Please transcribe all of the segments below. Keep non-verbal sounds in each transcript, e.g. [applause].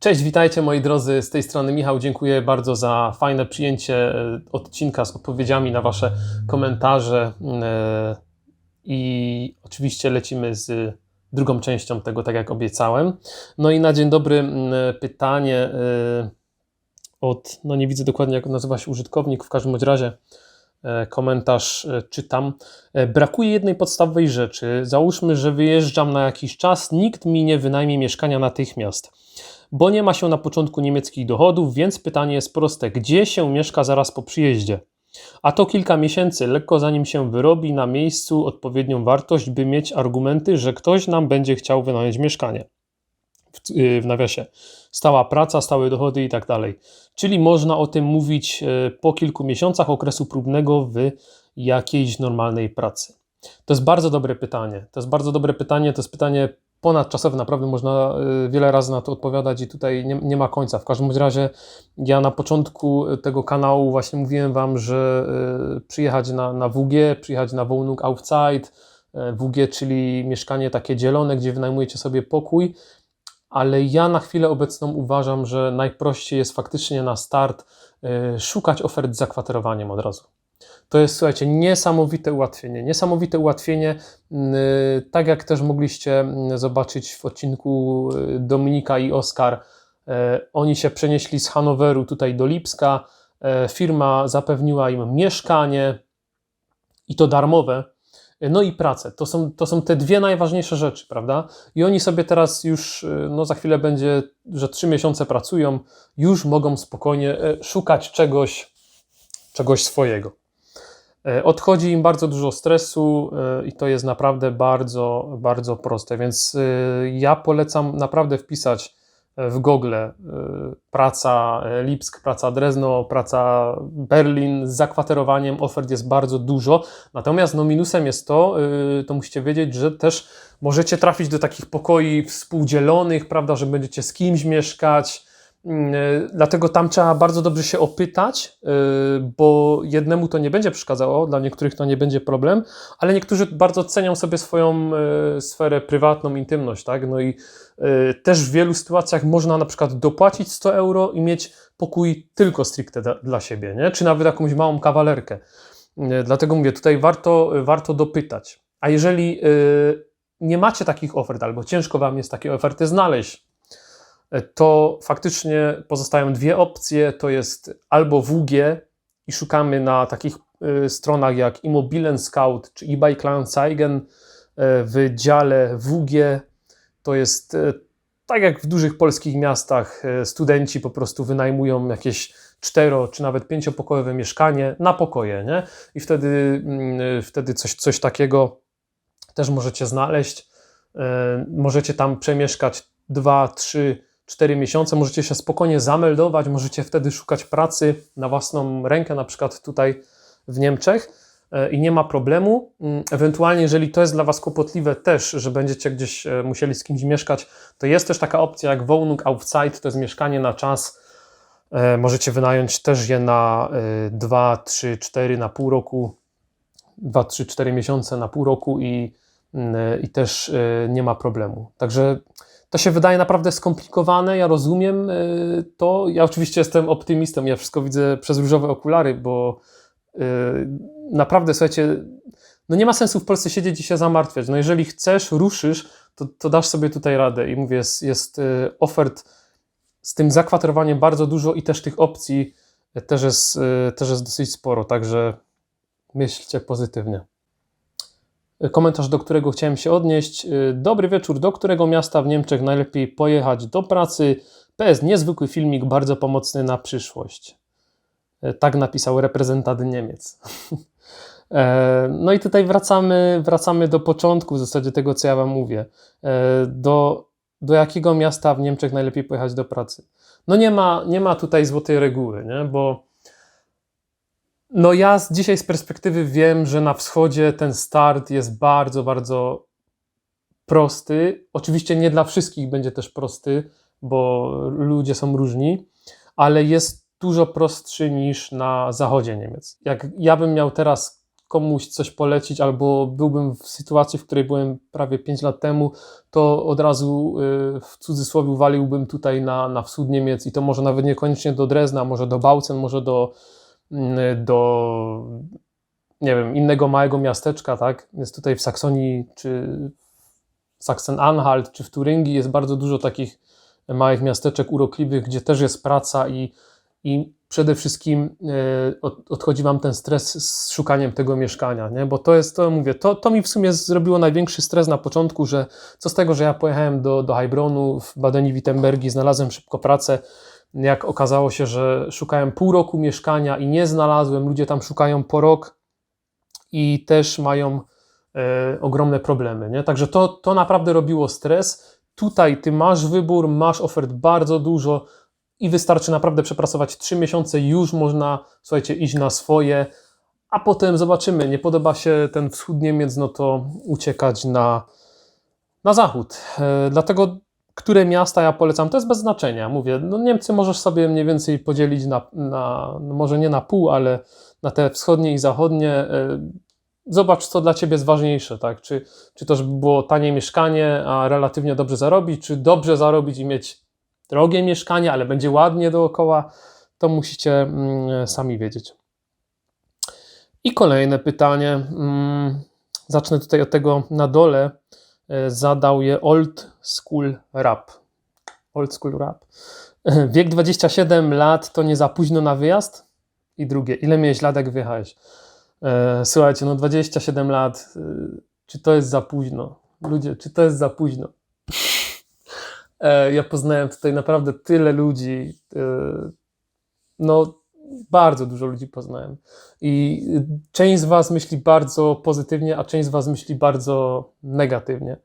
Cześć, witajcie moi drodzy, z tej strony Michał. Dziękuję bardzo za fajne przyjęcie e, odcinka z odpowiedziami na Wasze komentarze. e, I oczywiście lecimy z drugą częścią tego, tak jak obiecałem. No i na dzień dobry pytanie e, od, no nie widzę dokładnie jak nazywa się użytkownik, w każdym razie komentarz e, czytam. E, Brakuje jednej podstawowej rzeczy. Załóżmy, że wyjeżdżam na jakiś czas, nikt mi nie wynajmie mieszkania natychmiast bo nie ma się na początku niemieckich dochodów, więc pytanie jest proste: gdzie się mieszka zaraz po przyjeździe? A to kilka miesięcy, lekko zanim się wyrobi na miejscu odpowiednią wartość, by mieć argumenty, że ktoś nam będzie chciał wynająć mieszkanie. W, yy, w nawiasie. Stała praca, stałe dochody i tak dalej. Czyli można o tym mówić yy, po kilku miesiącach okresu próbnego w jakiejś normalnej pracy. To jest bardzo dobre pytanie. To jest bardzo dobre pytanie. To jest pytanie ponadczasowe, naprawdę można y, wiele razy na to odpowiadać i tutaj nie, nie ma końca. W każdym razie ja na początku tego kanału właśnie mówiłem Wam, że y, przyjechać na, na WG, przyjechać na Zeit, y, WG, czyli mieszkanie takie dzielone, gdzie wynajmujecie sobie pokój, ale ja na chwilę obecną uważam, że najprościej jest faktycznie na start szukać ofert z zakwaterowaniem od razu. To jest, słuchajcie, niesamowite ułatwienie. Niesamowite ułatwienie, yy, tak jak też mogliście mm, zobaczyć w odcinku yy, Dominika i Oskar. Oni się przenieśli z Hanoweru tutaj do Lipska. Firma zapewniła im mieszkanie i to darmowe. No i pracę. To są, to są te dwie najważniejsze rzeczy, prawda? I oni sobie teraz już, no za chwilę będzie, że trzy miesiące pracują, już mogą spokojnie szukać czegoś, czegoś swojego. Odchodzi im bardzo dużo stresu i to jest naprawdę bardzo, bardzo proste. Więc ja polecam naprawdę wpisać w Google praca Lipsk, praca Drezno, praca Berlin z zakwaterowaniem. Ofert jest bardzo dużo. Natomiast no, minusem jest to, to musicie wiedzieć, że też możecie trafić do takich pokoi współdzielonych, prawda, że będziecie z kimś mieszkać Dlatego tam trzeba bardzo dobrze się opytać, bo jednemu to nie będzie przeszkadzało, dla niektórych to nie będzie problem, ale niektórzy bardzo cenią sobie swoją sferę prywatną, intymność, tak? No i też w wielu sytuacjach można na przykład dopłacić 100 euro i mieć pokój tylko stricte dla siebie, nie? Czy nawet jakąś małą kawalerkę. Dlatego mówię, tutaj warto, warto dopytać. A jeżeli nie macie takich ofert, albo ciężko Wam jest takie oferty znaleźć, to faktycznie pozostają dwie opcje. To jest albo WG i szukamy na takich y, stronach jak Immobilien Scout czy eBay Kleinanzeigen y, w dziale WG. To jest y, tak jak w dużych polskich miastach studenci po prostu wynajmują jakieś cztero czy nawet pięciopokojowe mieszkanie na pokoje, nie? I wtedy, mm, wtedy coś, coś takiego też możecie znaleźć. Możecie tam przemieszkać dwa, trzy 4 miesiące, możecie się spokojnie zameldować, możecie wtedy szukać pracy na własną rękę, na przykład tutaj w Niemczech i nie ma problemu. Ewentualnie, jeżeli to jest dla Was kłopotliwe też, że będziecie gdzieś musieli z kimś mieszkać, to jest też taka opcja jak Wohnung Zeit, to jest mieszkanie na czas. Możecie wynająć też je na 2, 3, 4, na pół roku, 2, 3, 4 miesiące na pół roku i, i też nie ma problemu. Także to się wydaje naprawdę skomplikowane, ja rozumiem y, to. Ja oczywiście jestem optymistą, ja wszystko widzę przez różowe okulary, bo y, naprawdę, słuchajcie, no nie ma sensu w Polsce siedzieć i się zamartwiać. No jeżeli chcesz, ruszysz, to, to dasz sobie tutaj radę. I mówię, jest, jest y, ofert z tym zakwaterowaniem bardzo dużo i też tych opcji też jest, też jest dosyć sporo, także myślcie pozytywnie. Komentarz, do którego chciałem się odnieść. Dobry wieczór. Do którego miasta w Niemczech najlepiej pojechać do pracy? PS, niezwykły filmik, bardzo pomocny na przyszłość. Tak napisał reprezentant Niemiec. [laughs] No i tutaj wracamy, wracamy do początku w zasadzie tego, co ja Wam mówię. Do, do jakiego miasta w Niemczech najlepiej pojechać do pracy? No nie ma, nie ma tutaj złotej reguły, nie? bo no ja z, dzisiaj z perspektywy wiem, że na wschodzie ten start jest bardzo, bardzo prosty. Oczywiście nie dla wszystkich będzie też prosty, bo ludzie są różni, ale jest dużo prostszy niż na zachodzie Niemiec. Jak ja bym miał teraz komuś coś polecić, albo byłbym w sytuacji, w której byłem prawie 5 lat temu, to od razu y, w cudzysłowie waliłbym tutaj na, na wschód Niemiec i to może nawet niekoniecznie do Drezna, może do Bautzen, może do, do nie wiem, innego małego miasteczka, tak? Jest tutaj w Saksonii, czy Sachsen-Anhalt, czy w Turyngii jest bardzo dużo takich małych miasteczek urokliwych, gdzie też jest praca i, i przede wszystkim od, odchodzi Wam ten stres z szukaniem tego mieszkania, nie? bo to jest, to mówię, to, to mi w sumie zrobiło największy stres na początku, że co z tego, że ja pojechałem do, do Heilbronu w Badeni-Wittenbergi, znalazłem szybko pracę, jak okazało się, że szukałem pół roku mieszkania i nie znalazłem, ludzie tam szukają po rok i też mają e, ogromne problemy, nie? Także to, to naprawdę robiło stres. Tutaj ty masz wybór, masz ofert bardzo dużo, i wystarczy naprawdę przepracować 3 miesiące, już można, słuchajcie, iść na swoje, a potem zobaczymy, nie podoba się ten wschód Niemiec, no to uciekać na, na zachód. E, dlatego, które miasta ja polecam, to jest bez znaczenia. Mówię, no Niemcy możesz sobie mniej więcej podzielić na, na no może nie na pół, ale na te wschodnie i zachodnie. E, zobacz, co dla Ciebie jest ważniejsze, tak? Czy, czy to, żeby było tanie mieszkanie, a relatywnie dobrze zarobić, czy dobrze zarobić i mieć drogie mieszkanie, ale będzie ładnie dookoła, to musicie mm, sami wiedzieć. I kolejne pytanie. Mm, zacznę tutaj od tego na dole. E, zadał je Old School Rap. Old School Rap. [laughs] Wiek 27 lat to nie za późno na wyjazd? I drugie, ile miałeś lat, jak wyjechałeś? E, słuchajcie, no 27 lat, e, czy to jest za późno? Ludzie, czy to jest za późno? Ja poznałem tutaj naprawdę tyle ludzi. No, bardzo dużo ludzi poznałem. I część z Was myśli bardzo pozytywnie, a część z Was myśli bardzo negatywnie.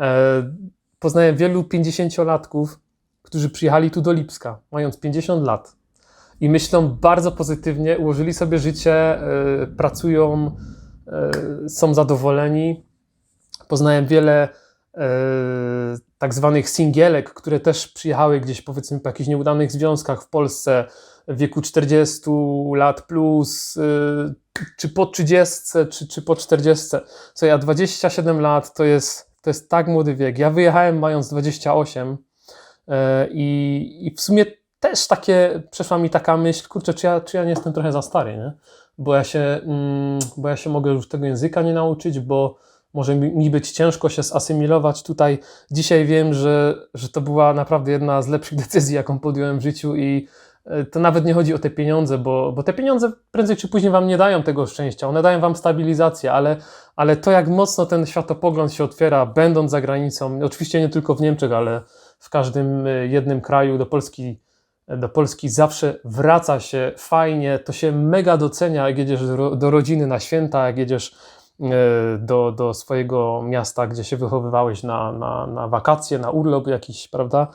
E, poznałem wielu 50-latków, którzy przyjechali tu do Lipska, mając 50 lat. I myślą bardzo pozytywnie, ułożyli sobie życie, pracują, są zadowoleni. Poznałem wiele tak zwanych singielek, które też przyjechały gdzieś powiedzmy po jakichś nieudanych związkach w Polsce w wieku 40 lat plus, yy, czy po 30, czy, czy po 40. Co ja 27 lat to jest, to jest tak młody wiek. Ja wyjechałem mając 28 yy, i, i w sumie też takie, przeszła mi taka myśl, kurczę, czy ja, czy ja nie jestem trochę za stary, nie? Bo ja się, mm, bo ja się mogę już tego języka nie nauczyć, bo może mi być ciężko się zasymilować tutaj. Dzisiaj wiem, że, że to była naprawdę jedna z lepszych [laughs] decyzji, jaką podjąłem w życiu i to nawet nie chodzi o te pieniądze, bo, bo te pieniądze prędzej czy później wam nie dają tego szczęścia, one dają wam stabilizację, ale, ale to jak mocno ten światopogląd się otwiera, będąc za granicą, oczywiście nie tylko w Niemczech, ale w każdym e, jednym kraju do Polski, do Polski zawsze wraca się fajnie, to się mega docenia, jak jedziesz do, rodziny na święta, jak jedziesz E, do, do swojego miasta, gdzie się wychowywałeś na, na, na wakacje, na urlop jakiś, prawda?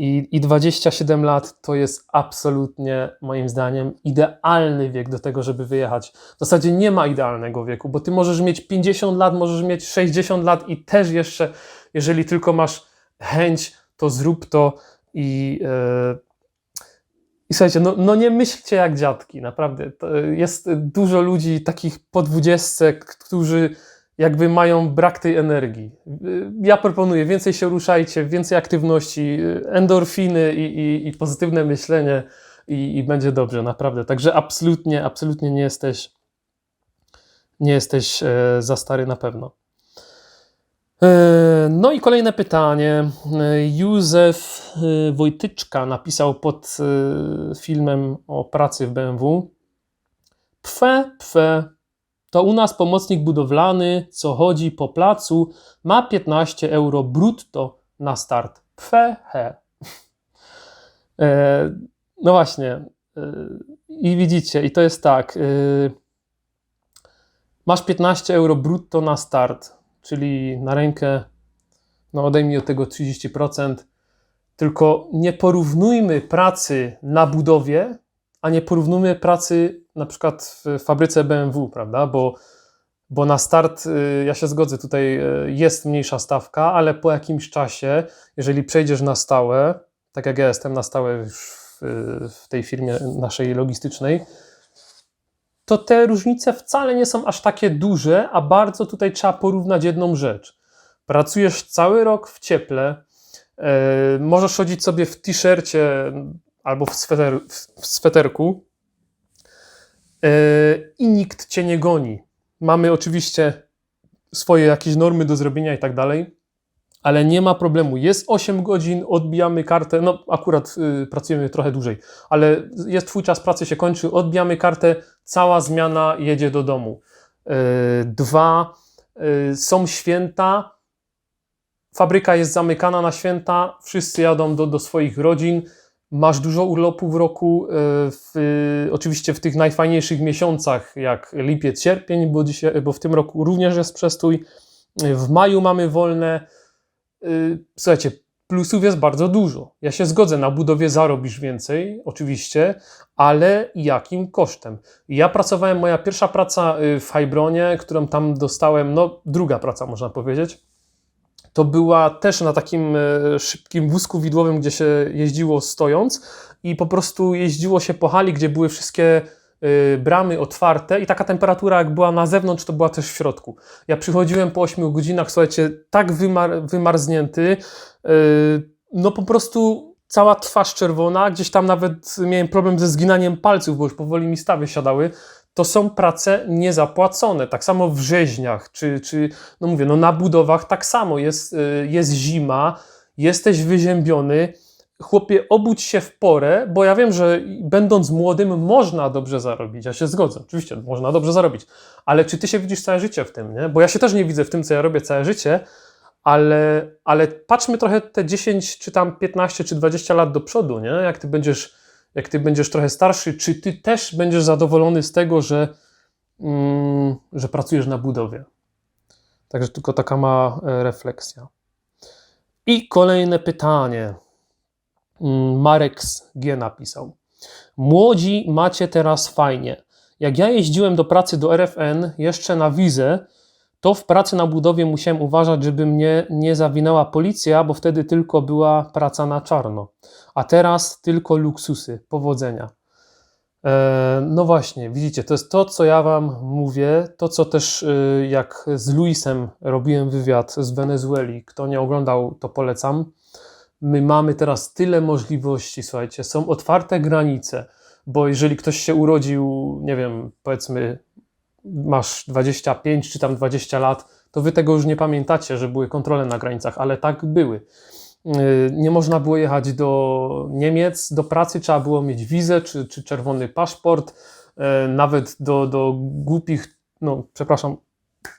I, I 27 lat to jest absolutnie, moim zdaniem, idealny wiek do tego, żeby wyjechać. W zasadzie nie ma idealnego wieku, bo ty możesz mieć 50 lat, możesz mieć 60 lat i też jeszcze, jeżeli tylko masz chęć, to zrób to i. Yy, i słuchajcie, no, no nie myślcie jak dziadki, naprawdę. To jest dużo ludzi takich po dwudziestce, którzy jakby mają brak tej energii. Ja proponuję, więcej się ruszajcie, więcej aktywności, endorfiny i, i, i pozytywne myślenie i, i, będzie dobrze, naprawdę. Także absolutnie, absolutnie nie jesteś, nie jesteś e, za stary na pewno. E, no i kolejne pytanie. E, Józef Wojtyczka napisał pod filmem o pracy w BMW. Pfe, pfe, to u nas pomocnik budowlany, co chodzi po placu, ma 15 euro brutto na start. Pfe, he. [laughs] No właśnie. I widzicie, i to jest tak. Masz 15 euro brutto na start czyli na rękę, no odejmij od tego 30%, tylko nie porównujmy pracy na budowie, a nie porównujmy pracy na przykład w fabryce BMW, prawda? Bo, bo na start, y, ja się zgodzę, tutaj y, jest mniejsza stawka, ale po jakimś czasie, jeżeli przejdziesz na stałe, tak jak ja jestem na stałe już w, w tej firmie naszej logistycznej, to te różnice wcale nie są aż takie duże, a bardzo tutaj trzeba porównać jedną rzecz. Pracujesz cały rok w cieple, e, możesz chodzić sobie w t-shircie albo w, sweter, w sweterku e, i nikt cię nie goni. Mamy oczywiście swoje jakieś normy do zrobienia i tak dalej, ale nie ma problemu. Jest 8 godzin, odbijamy kartę, no akurat y, pracujemy trochę dłużej, ale jest twój czas pracy się kończy, odbijamy kartę, cała zmiana jedzie do domu. Y, dwa, y, są święta, fabryka jest zamykana na święta, wszyscy jadą do, do swoich rodzin, masz dużo urlopu w roku, y, w, oczywiście w tych najfajniejszych miesiącach, jak lipiec, sierpień, bo, dzisiaj, bo w tym roku również jest przestój. W maju mamy wolne. Słuchajcie, plusów jest bardzo dużo. Ja się zgodzę, na budowie zarobisz więcej, oczywiście, ale jakim kosztem? Ja pracowałem, moja pierwsza praca w Hybronie, którą tam dostałem, no druga praca można powiedzieć, to była też na takim e, szybkim wózku widłowym, gdzie się jeździło stojąc i po prostu jeździło się po hali, gdzie były wszystkie e, bramy otwarte i taka temperatura jak była na zewnątrz, to była też w środku. Ja przychodziłem po 8 godzinach, słuchajcie, tak wymar wymarznięty, e, no po prostu cała twarz czerwona, gdzieś tam nawet miałem problem ze zginaniem palców, bo już powoli mi stawy siadały, to są prace niezapłacone. Tak samo w rzeźniach, czy, czy no mówię, no na budowach tak samo jest, y, jest zima, jesteś wyziębiony. Chłopie, obudź się w porę, bo ja wiem, że będąc młodym można dobrze zarobić. Ja się zgodzę, oczywiście, można dobrze zarobić. Ale czy ty się widzisz całe życie w tym, nie? Bo ja się też nie widzę w tym, co ja robię całe życie, ale, ale patrzmy trochę te 10, czy tam 15, czy 20 lat do przodu, nie? Jak ty będziesz jak ty będziesz trochę starszy, czy ty też będziesz zadowolony z tego, że, mm, że pracujesz na budowie? Także tylko taka ma e, refleksja. I kolejne pytanie. Mm, Marek G napisał. Młodzi macie teraz fajnie. Jak ja jeździłem do pracy do RFN jeszcze na wizę, to w pracy na budowie musiałem uważać, żeby mnie nie zawinęła policja, bo wtedy tylko była praca na czarno. A teraz tylko luksusy. Powodzenia. E, no właśnie, widzicie, to jest to, co ja Wam mówię, to co też e, jak z Luisem robiłem wywiad z Wenezueli. Kto nie oglądał, to polecam. My mamy teraz tyle możliwości, słuchajcie, są otwarte granice, bo jeżeli ktoś się urodził, nie wiem, powiedzmy masz 25 czy tam 20 lat, to wy tego już nie pamiętacie, że były kontrole na granicach, ale tak były. Yy, nie można było jechać do Niemiec do pracy, trzeba było mieć wizę czy, czy czerwony paszport, yy, nawet do, do głupich, no przepraszam,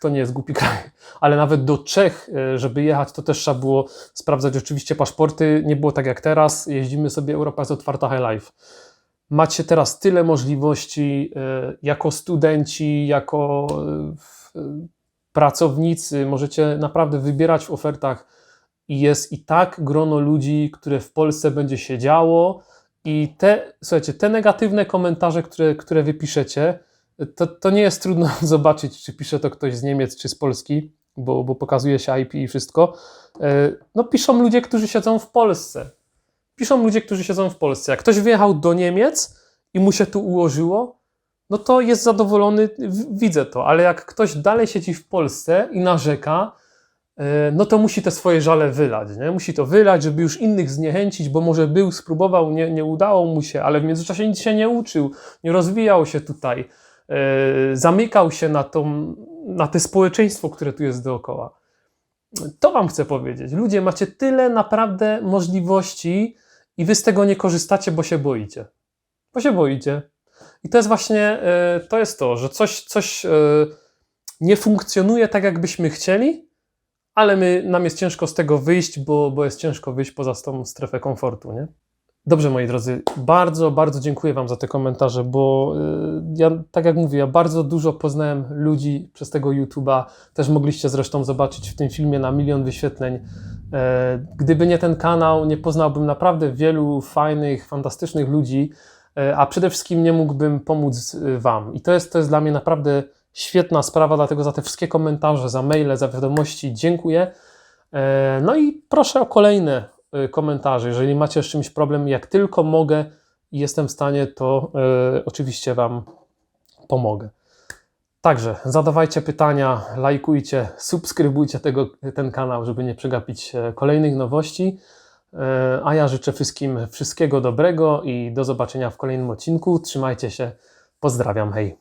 to nie jest głupi [laughs] kraj, ale nawet do Czech, yy, żeby jechać, to też trzeba było sprawdzać oczywiście paszporty. Nie było tak jak teraz, jeździmy sobie, Europa jest otwarta high life macie teraz tyle możliwości e, jako studenci, jako e, pracownicy, możecie naprawdę wybierać w ofertach i jest i tak grono ludzi, które w Polsce będzie się działo i te, słuchajcie, te negatywne komentarze, które, które wy piszecie, to, to nie jest trudno [laughs] zobaczyć, czy pisze to ktoś z Niemiec, czy z Polski, bo, bo pokazuje się IP i wszystko. No piszą ludzie, którzy siedzą w Polsce piszą ludzie, którzy siedzą w Polsce. Jak ktoś wyjechał do Niemiec i mu się tu ułożyło, no to jest zadowolony, widzę to, ale jak ktoś dalej siedzi w Polsce i narzeka, e, no to musi te swoje żale wylać. Nie? Musi to wylać, żeby już innych zniechęcić, bo może był, spróbował, nie, nie udało mu się, ale w międzyczasie nic się nie uczył, nie rozwijał się tutaj, e, zamykał się na, tą, na te społeczeństwo, które tu jest dookoła. To Wam chcę powiedzieć. Ludzie, macie tyle naprawdę możliwości, i wy z tego nie korzystacie, bo się boicie. Bo się boicie. I to jest właśnie e, to, jest to że coś, coś e, nie funkcjonuje tak, jakbyśmy chcieli, ale my, nam jest ciężko z tego wyjść, bo, bo jest ciężko wyjść poza tą strefę komfortu. Nie? Dobrze, moi drodzy, bardzo, bardzo dziękuję Wam za te komentarze, bo e, ja, tak jak mówię, ja bardzo dużo poznałem ludzi przez tego YouTube'a. Też mogliście zresztą zobaczyć w tym filmie na milion wyświetleń gdyby nie ten kanał, nie poznałbym naprawdę wielu fajnych, fantastycznych ludzi, e, a przede wszystkim nie mógłbym pomóc e, Wam. I to jest, to jest dla mnie naprawdę świetna sprawa, dlatego za te wszystkie komentarze, za maile, za wiadomości dziękuję. No i proszę o kolejne komentarze. Jeżeli macie z czymś problem, jak tylko mogę i jestem w stanie, to oczywiście Wam pomogę. Także zadawajcie pytania, lajkujcie, subskrybujcie tego, ten kanał, żeby nie przegapić e, kolejnych nowości. E, A ja życzę wszystkim wszystkiego dobrego i do zobaczenia w kolejnym odcinku. Trzymajcie się. Pozdrawiam. Hej.